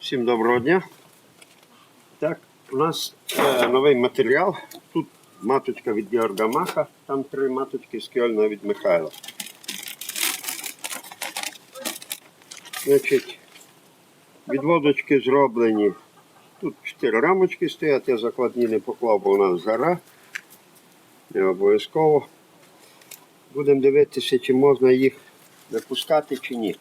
Всім доброго дня. Так, у нас е, новий матеріал. Тут маточка від Георга Маха, там три маточки з Кьольна від Михайла. Значить, відводочки зроблені. Тут чотири рамочки стоять, я закладні не поклав, бо у нас жара. Не обов'язково. Будемо дивитися, чи можна їх випускати, чи ні.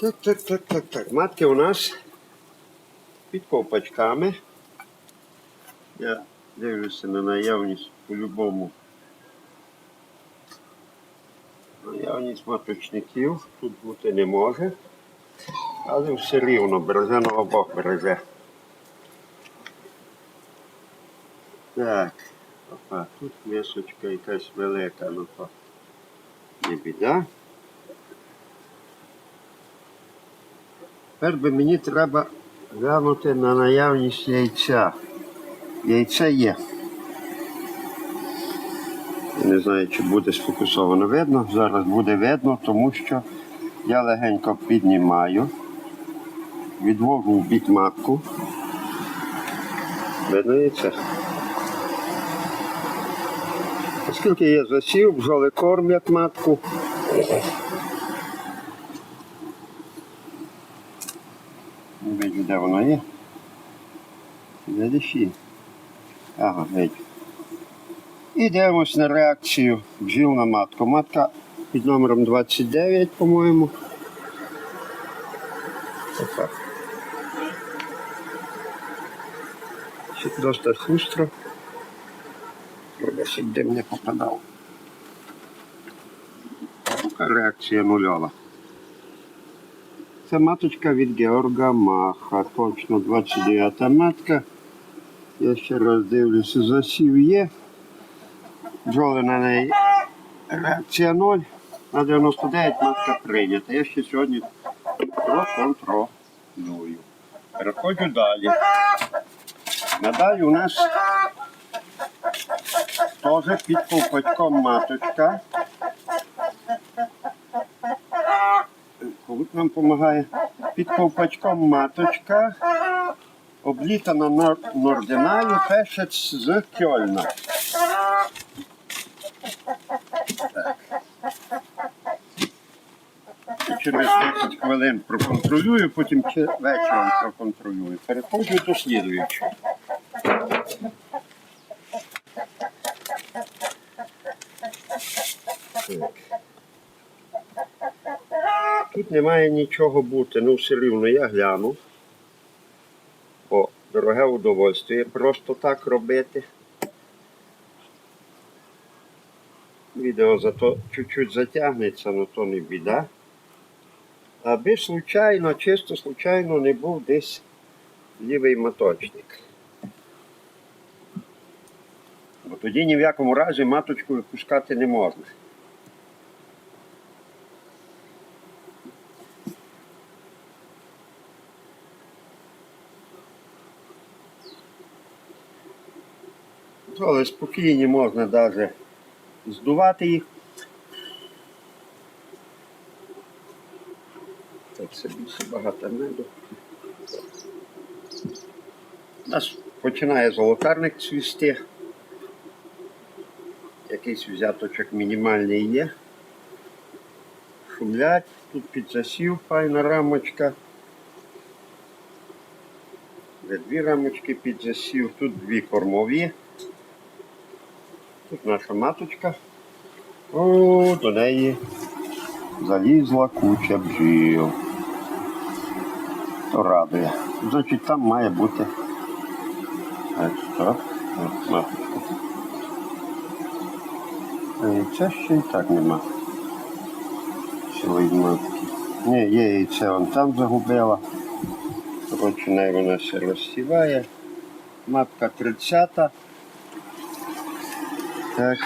Так, так, так, так, так. Матки у нас під ковпачками. Я дивлюся на наявність по-любому. Наявність маточників тут бути не може. Але все рівно березеного Бог береже. Так, опа, тут місочка якась велика, ну то не біда. Тепер би мені треба глянути на наявність яйця. Яйце є. Не знаю, чи буде сфокусовано видно. Зараз буде видно, тому що я легенько піднімаю, відвожу в бік матку. Видно яйце. Оскільки є засів, бджоли кормять матку. Не бачу, де воно є. Видиш її? Ага, бачу. І дивимось на реакцію бджіл на матку. Матка під номером 29, по-моєму. Ще Досить шустро. Десь дим не попадав. Реакція нульова. Це маточка від Георга Маха. Точно 29-та матка. Я ще раз дивлюся, засів є. Бджоли на неї реакція 0. На 99 матка прийнята. Я ще сьогодні проконтролюю. Переходжу далі. Надалі у нас теж під ковпачком маточка. Ковик нам допомагає. Під ковпачком маточка. Облітана нор- нординаю пешець з Кьольна. Через 10 хвилин проконтролюю, потім вечором проконтролюю. Переходжу до слідуючого. Так. Тут немає нічого бути, ну все рівно я гляну. О, дороге удовольствие. Просто так робити. Відео зато чуть-чуть затягнеться, але то не біда. Аби случайно, чисто случайно не був десь лівий моточник. Бо тоді ні в якому разі маточку випускати не можна. Але спокійні можна навіть здувати їх. Так, це більше багато меду. У нас починає золотарник цвісти. Якийсь взяточок мінімальний є. Шумлять, тут під засів файна рамочка. Де дві рамочки під засів, тут дві кормові. Тут наша маточка. О, до неї залізла куча бджіл. То радує. Значить, там має бути. Так, що? От маточка. Яйця ще і так нема. Цілої матки. Ні, є яйце, вон там загубила. Коротше, вона все розсіває. Матка 30. Так,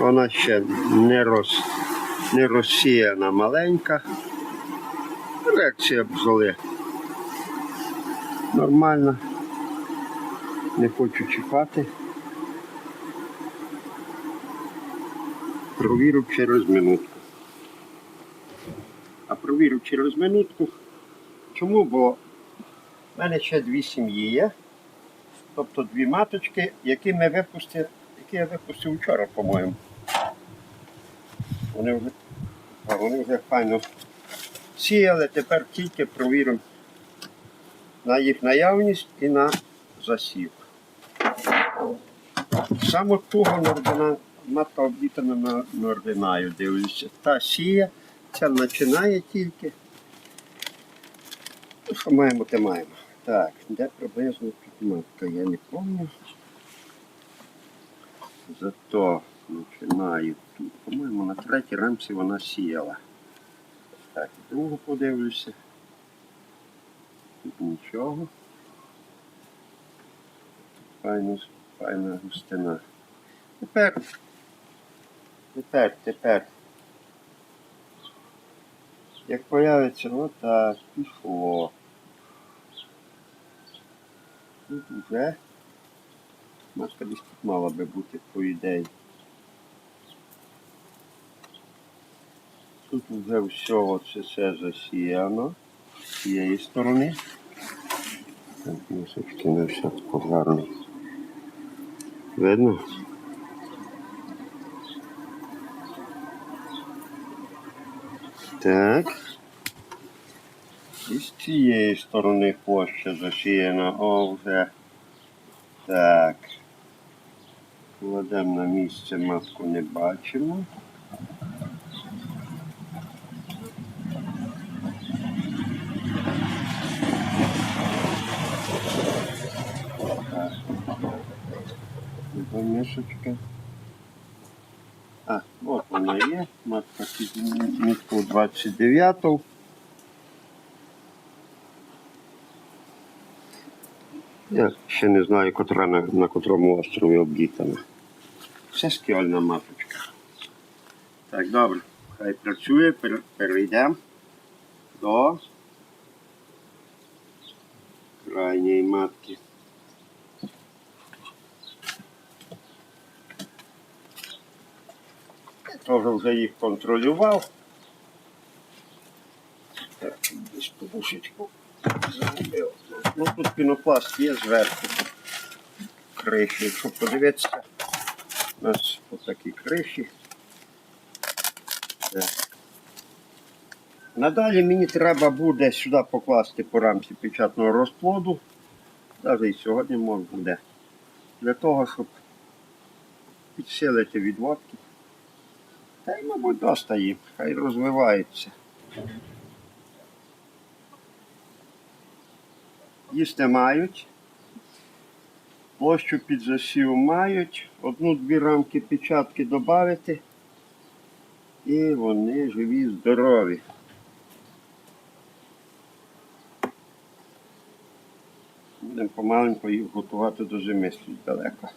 вона ще не, роз, не розсіяна маленька. Реакція бджоли. Нормальна. Не хочу чіпати. провірю через минутку. А провірю через минутку. Чому? Бо в мене ще дві сім'ї є. Тобто дві маточки, які ми випустили, які я випустив вчора, по-моєму. Вони вже, а вони вже файно сіяли, тепер тільки провіримо на їх наявність і на засів. Саме того нордина, матка облітана на нординаю, дивлюся. Та сіє, ця починає тільки. Ну, що маємо, те маємо. Так, де приблизно тут матка, я не пам'ятаю. Зато починаю тут, по-моєму, на третій рамці вона сіяла. Так, другу подивлюся. Тут нічого. Файна, файна густина. Тепер, тепер, тепер. Як появиться, отак, пішло. Тут вже матка десь тут мала би бути, по ідеї. Тут вже все оце все засіяно з цієї сторони. Так, місочки не все гарно. Видно? Так. І з цієї сторони площа засіяна. О, вже. Так. Кладемо на місце, матку не бачимо. Мішечка. А, от вона є. Матка мітку 29. Я ще не знаю, котра на, на котрому острові обдітана. Це скіольна маточка. Так, добре. Хай працює, перейдемо до крайньої матки. Теж вже їх контролював. Так, десь подушечку загубив. Ну тут пінопласт є зверху. Криші. Якщо подивитися, у нас отакі криші. Так. Надалі мені треба буде сюди покласти по рамці печатного розплоду. Навіть і сьогодні можна буде. Для того, щоб підсилити відводки. Та й, мабуть, доста їм, хай розвиваються. Їсти мають. Площу під засів мають. Одну-дві рамки печатки додати. І вони живі, здорові. Будемо помаленьку їх готувати до зими слід далеко.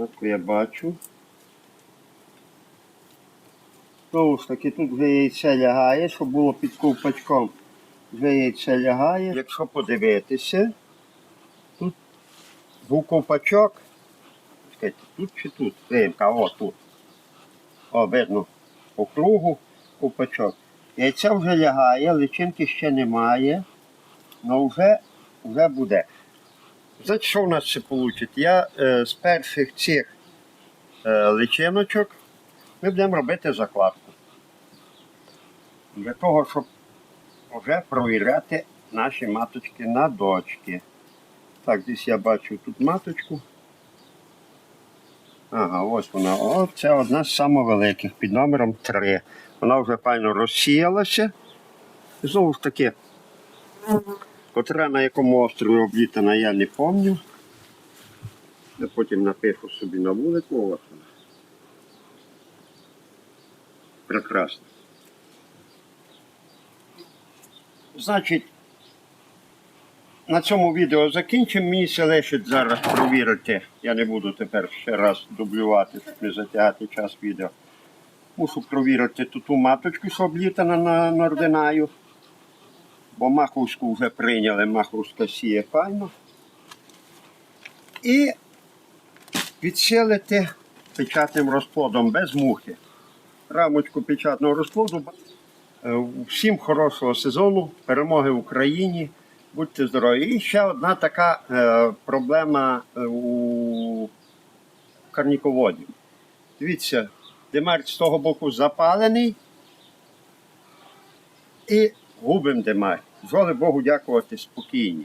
Так, я бачу. Знову ж таки, тут вже яйце лягає, щоб було під ковпачком. Вже яйце лягає. Якщо подивитися, тут був ковпачок. Чекайте, тут чи тут? Римка, о, тут. О, видно, по кругу ковпачок. Яйця вже лягає, личинки ще немає, але вже, вже буде. Знаєте, що у нас ще вийде? Я е, з перших цих е, личиночок ми будемо робити закладку. Для того, щоб вже провіряти наші маточки на дочки. Так, десь я бачу тут маточку. Ага, ось вона. О, це одна з найвеликих під номером 3. Вона вже файно розсіялася. І знову ж таки, котра на якому острові облітана, я не пам'ятаю. Я потім напишу собі на вулику. Ось. Прекрасно. Значить, на цьому відео закінчимо. Мені це лишить зараз провірити. Я не буду тепер ще раз дублювати, щоб не затягати час відео. Мушу провірити ту, маточку, що облітана на нординаю. Бо маховську вже прийняли, маховська сіє файно. І підсилити печатним розплодом без мухи. Рамочку печатного розплоду. Е, Всім хорошого сезону, перемоги в Україні. Будьте здорові. І ще одна така е, проблема е, у карніководів. Дивіться, демарч з того боку запалений і губим демарч. Зволи Богу дякувати спокійні.